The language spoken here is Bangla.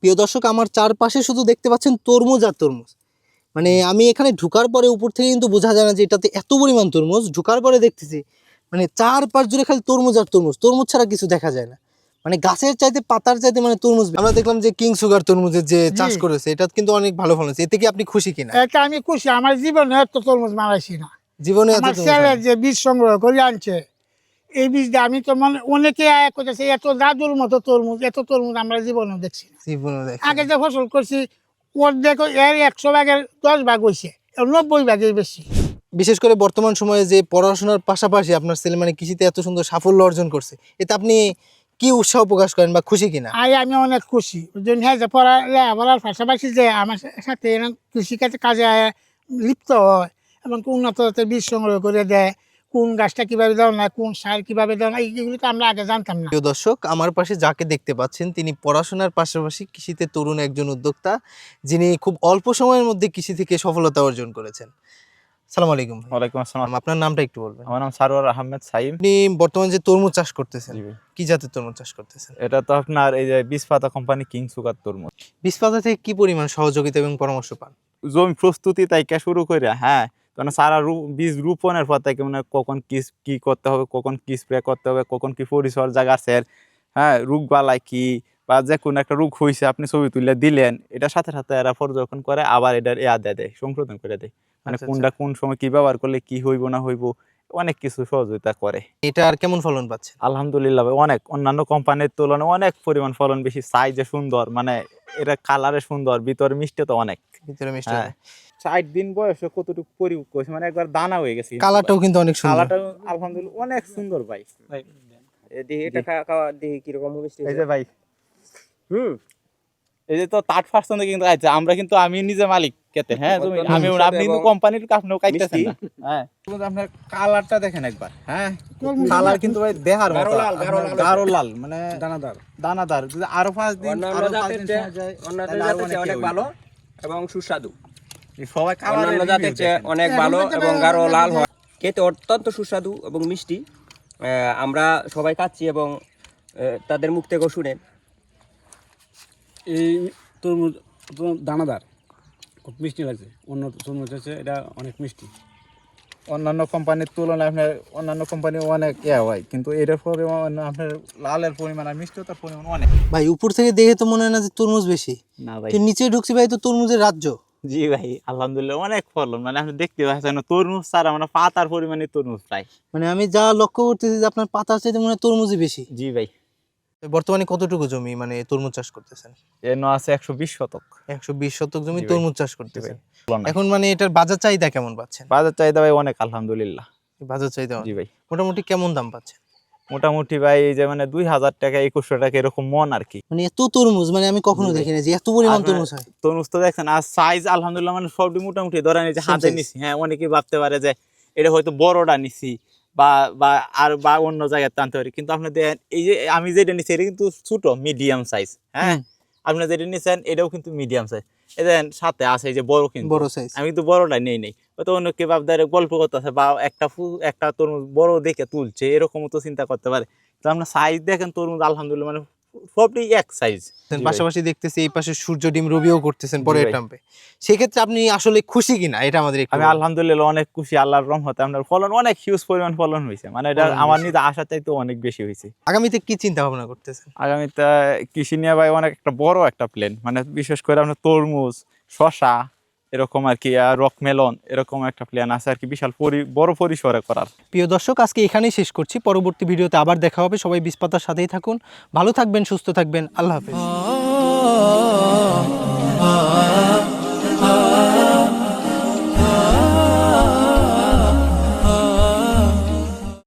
প্রিয় দর্শক আমার চারপাশে শুধু দেখতে পাচ্ছেন তরমুজ আর তরমুজ। মানে আমি এখানে ঢুকার পরে উপর থেকে কিন্তু বোঝা যায় না যে এটাতে এত পরিমাণ তরমুজ। ঢুকার পরে দেখতেছি মানে চারপাশ জুড়ে খালি তরমুজ আর তরমুজ। তরমুজ ছাড়া কিছু দেখা যায় না। মানে গাছের চাইতে পাতার চাইতে মানে তরমুজ আমরা দেখলাম যে কিং সুগার তরমুজের যে চাষ করেছে এটা কিন্তু অনেক ভালো ফলন হয়েছে। এতে কি আপনি খুশি কিনা? এটা আমি খুশি। আমার জীবনে এত তরমুজ মারাইছি না। জীবনে এত। যে বীজ সংগ্রহ করে আনছে এই বীজটা আমি তো মনে অনেকে করতেছে এত দাদুর মতো তরমুজ এত তরমুজ আমরা জীবনে দেখছি আগে যে ফসল করছি ওর দেখো এর একশো ভাগের দশ ভাগ হয়েছে নব্বই ভাগের বেশি। বিশেষ করে বর্তমান সময়ে যে পড়াশোনার পাশাপাশি আপনার ছেলে মানে কৃষিতে এত সুন্দর সাফল্য অর্জন করছে এতে আপনি কি উৎসাহ প্রকাশ করেন বা খুশি কিনা? আই আমি অনেক খুশি। জন্য হ্যাঁ যে পড়া লেখাপড়ার পাশাপাশি যে আমার সাথে কৃষিকাজে কাজে লিপ্ত হয় এবং উন্নত বীজ সংগ্রহ করে দেয় কোন গাছটা কীভাবে দেওয়া না কোন সার কীভাবে দেওয়া না এইগুলো তো আমরা আগে জানতাম না। প্রিয় দর্শক আমার পাশে যাকে দেখতে পাচ্ছেন তিনি পড়াশোনার পাশাপাশি কৃষিতে তরুণ একজন উদ্যোক্তা যিনি খুব অল্প সময়ের মধ্যে কৃষি থেকে সফলতা অর্জন করেছেন। সালাম আলাইকুম ওয়ালাইকুম আসসালাম। আপনার নামটা একটু বলবেন। আমার নাম সারোয়ার আহমেদ সাইম। আপনি বর্তমানে যে তরমুজ চাষ করতেছেন কি জাতের তরমুজ চাষ করতেছেন? এটা তো আপনার এই যে বিশ পাতা কোম্পানি কিং সুগার তরমুজ। বীজ পাতা থেকে কি পরিমাণ সহযোগিতা এবং পরামর্শ পান? জমি প্রস্তুতি তাইকে শুরু করে হ্যাঁ কারণ সারা রু- বীজ রোপণের পর থেকে মানে কখন কি কি করতে হবে কখন কি স্প্রে করতে হবে কখন কি পরিচর্যা গাছের হ্যাঁ রোগ বালাই কি বা যে কোনো একটা রোগ হয়েছে আপনি ছবি তুলে দিলেন এটার সাথে সাথে এরা পর্যবেক্ষণ করে আবার এটার ইয়া দেয় দেয় সংশোধন করে দেয়। মানে আচ্ছা, কোনটা কোন সময় কি ব্যবহার করলে কি হইব না হইব অনেক কিছু সহযোগিতা করে। এটা আর কেমন ফলন পাচ্ছে আলহামদুলিল্লাহ অনেক অন্যান্য কোম্পানির তুলনায় অনেক পরিমাণ ফলন বেশি সাইজে সুন্দর মানে এটা কালারে সুন্দর ভিতরে মিষ্টি তো অনেক। ভিতরে মিষ্টি হ্যাঁ। ষাট দিন বয়সে কতটুকু পরিপক্ক হয়েছে? মানে একবার দানা হয়ে গেছে কালারটাও কিন্তু অনেক সুন্দর। কালারটা আলহামদুলিল্লাহ অনেক সুন্দর ভাই। দেখি এটা খাওয়া দেখি কীরকম মিষ্টি এই যে ভাই। হুম। এই যে তো কিন্তু আছে আমরা কিন্তু আমি নিজে মালিক কেতে হ্যাঁ তুমি আমি আপনি কিন্তু কোম্পানির কাপনেও কাইতেছেন মিষ্টি। না। হ্যাঁ। আপনার কালারটা দেখেন একবার হ্যাঁ। কালার কিন্তু ভাই দেহার মতো। লাল, গাঢ় লাল। মানে দানাদার। দানাদার। যদি আরও পাঁচ দিন আরও পাঁচ দিন যায়, অন্যান্য জাতের চেয়ে অনেক ভালো এবং সুস্বাদু। সবাই অন্যান্য জাতের চেয়ে অনেক ভালো এবং গাঢ় লাল হয়। খেতে অত্যন্ত সুস্বাদু এবং মিষ্টি। আমরা সবাই খাচ্ছি এবং তাদের মুখ থেকেও শুনে। এই তরমুজ দানাদার খুব মিষ্টি লাগছে। অন্য তরমুজ আছে এটা অনেক মিষ্টি। অন্যান্য কোম্পানির তুলনায় আপনার অন্যান্য কোম্পানি অনেক ইয়া হয় কিন্তু এটার পরিমাণ আপনার লালের পরিমাণ আর মিষ্টিতার পরিমাণ অনেক। ভাই উপর থেকে দেখে তো মনে হয় না যে তরমুজ বেশি। না ভাই। নিচে ঢুকছি ভাই তো তরমুজের রাজ্য। জি ভাই আলহামদুলিল্লাহ অনেক ফলন। মানে আপনি দেখতে পাচ্ছেন তরমুজ ছাড়া মানে পাতার পরিমাণে তরমুজ প্রায়। মানে আমি যা লক্ষ্য করতেছি যে আপনার পাতার চাইতে মনে তরমুজই বেশি। জি ভাই। বর্তমানে কতটুকু জমি মানে তরমুজ চাষ করতেছেন? এর ন আছে একশো বিশ শতক। একশো বিশ শতক জমি তরমুজ চাষ করতে করতেছেন। এখন মানে এটার বাজার চাহিদা কেমন পাচ্ছেন? বাজার চাহিদা ভাই অনেক আলহামদুলিল্লাহ। বাজার চাহিদা জি ভাই। মোটামুটি কেমন দাম পাচ্ছেন? মোটামুটি ভাই এই যে মানে দুই হাজার টাকা একুশশো টাকা এরকম মন আর কি। মানে এত তরমুজ মানে আমি কখনো। দেখিনি যে এত পরিমাণ তরমুজ হয়। তরমুজ তো দেখছেন আর সাইজ আলহামদুলিল্লাহ মানে সবটি মোটামুটি। ধরেন এই যে হাতে নিছি হ্যাঁ অনেকে ভাবতে পারে যে এটা হয়তো বড়টা নিছি বা বা আর বা অন্য জায়গায় টানতে পারি। কিন্তু আপনি দেখেন এই যে আমি যেটা নিছি এটা কিন্তু ছোট মিডিয়াম সাইজ হ্যাঁ? আপনি যেটা নিছেন এটাও কিন্তু মিডিয়াম সাইজ দেখেন সাথে আছে এই যে বড় কিন্তু। বড় সাইজ আমি কিন্তু বড়টা নেই নেই। তো অন্য কেউ বাপদারে গল্প করতেছে বা একটা ফু একটা তরমুজ বড় দেখে তুলছে এরকমও তো চিন্তা করতে পারে। তো আপনার সাইজ দেখেন তরমুজ আলহামদুলিল্লাহ মানে সবটি এক সাইজ পাশাপাশি দেখতেছি এই পাশে সূর্য ডিম রবিও করতেছেন পরে জি ভাই। টাম্পে সেক্ষেত্রে আপনি আসলে খুশি কিনা? এটা আমাদের আমি আলহামদুলিল্লাহ অনেক খুশি আল্লাহর রহমতে আপনার ফলন অনেক হিউজ পরিমাণ ফলন হয়েছে। মানে এটা আমার নিজে আশা চাইতে অনেক বেশি হয়েছে। আগামীতে কি চিন্তা ভাবনা করতেছেন? আগামীতে কৃষি নিয়ে ভাই অনেক একটা বড় একটা প্ল্যান মানে বিশেষ করে আপনার তরমুজ শশা এরকম আর কি রক মেলন এরকম একটা প্ল্যান আছে আর কি বিশাল পরি বড় পরিসরে করার। প্রিয় দর্শক আজকে এখানেই শেষ করছি। পরবর্তী ভিডিওতে আবার দেখা হবে। সবাই বিস্পাতার সাথেই থাকুন। ভালো থাকবেন সুস্থ থাকবেন। আল্লাহ হাফেজ।